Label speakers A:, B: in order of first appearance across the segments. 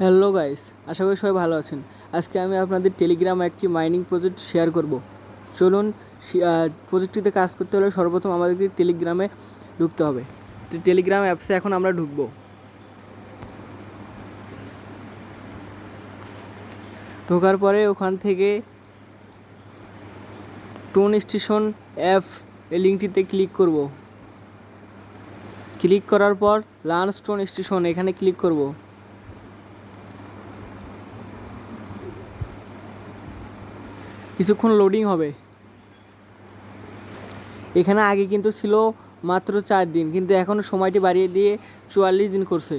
A: Hello guys, আশা করি সবাই ভালো আছেন। আজকে আমি আপনাদের টেলিগ্রাম একটি মাইনিং প্রজেক্ট শেয়ার করব। চলুন প্রজেক্টটিতে কাজ করতে হলে সর্বপ্রথম আমাদেরকে টেলিগ্রামে ঢুকতে হবে। টেলিগ্রাম অ্যাপসে এখন আমরা ঢুকবো। ঢোকার পরে ওখান থেকে টোন স্টেশন অ্যাপ এই লিঙ্কটিতে ক্লিক করব। ক্লিক করার পর লার্ন স্টোন স্টেশন এখানে ক্লিক করব। কিছুক্ষণ লোডিং হবে। এখানে আগে কিন্তু ছিল মাত্র চার দিন, কিন্তু এখন সময়টি বাড়িয়ে দিয়ে চুয়াল্লিশ দিন করছে।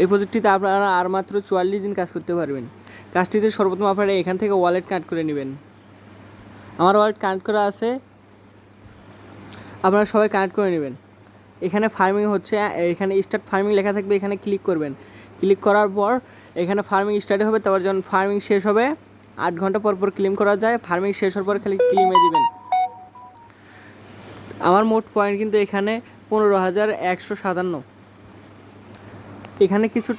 A: এই প্রজেক্টটিতে আপনারা আর মাত্র চুয়াল্লিশ দিন কাজ করতে পারবেন। কাজটিতে সর্বপ্রথম আপনারা এখান থেকে ওয়ালেট কানেক্ট করে নেবেন। আমার ওয়ালেট কানেক্ট করা আছে। আপনারা সবাই কানেক্ট করে নেবেন। এখানে ফার্মিং হচ্ছে, এখানে স্টার্ট ফার্মিং লেখা থাকবে, এখানে ক্লিক করবেন। ক্লিক করার পর এখানে ফার্মিং স্টার্ট হবে, তারপর যখন ফার্মিং শেষ হবে, আট ঘণ্টা পর পর ক্লিম করা যায় ফার্মিং শেষ হওয়ার পর খালি ক্লেমে দিবেন। আমার মোট পয়েন্ট কিন্তু এখানে পনেরো হাজার একশো সাতান্ন। এখানে কিছু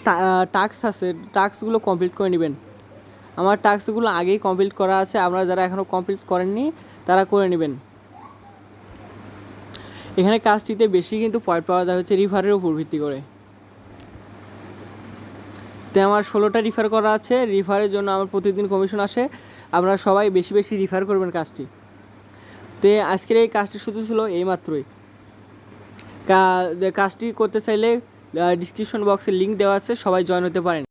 A: টাস্ক আছে টাস্কগুলো কমপ্লিট করে নেবেন। আমার টাস্কগুলো আগেই কমপ্লিট করা আছে, আপনারা যারা এখনও কমপ্লিট করেননি, তারা করে নেবেন। এখানে কাজটিতে বেশি কিন্তু পয়েন্ট পাওয়া যায় হচ্ছে রিফারের উপর ভিত্তি করে। তো আমার ষোলোটা রিফার করা আছে, রিফারের জন্য আমার প্রতিদিন কমিশন আসে, আপনারা সবাই বেশি বেশি রিফার করবেন কাজটি। তো আজকের এই কাজটি শুধু ছিল এইমাত্রই। কাজটি করতে চাইলে ডিসক্রিপশন বক্সে লিঙ্ক দেওয়া আছে, সবাই জয়েন হতে পারেন।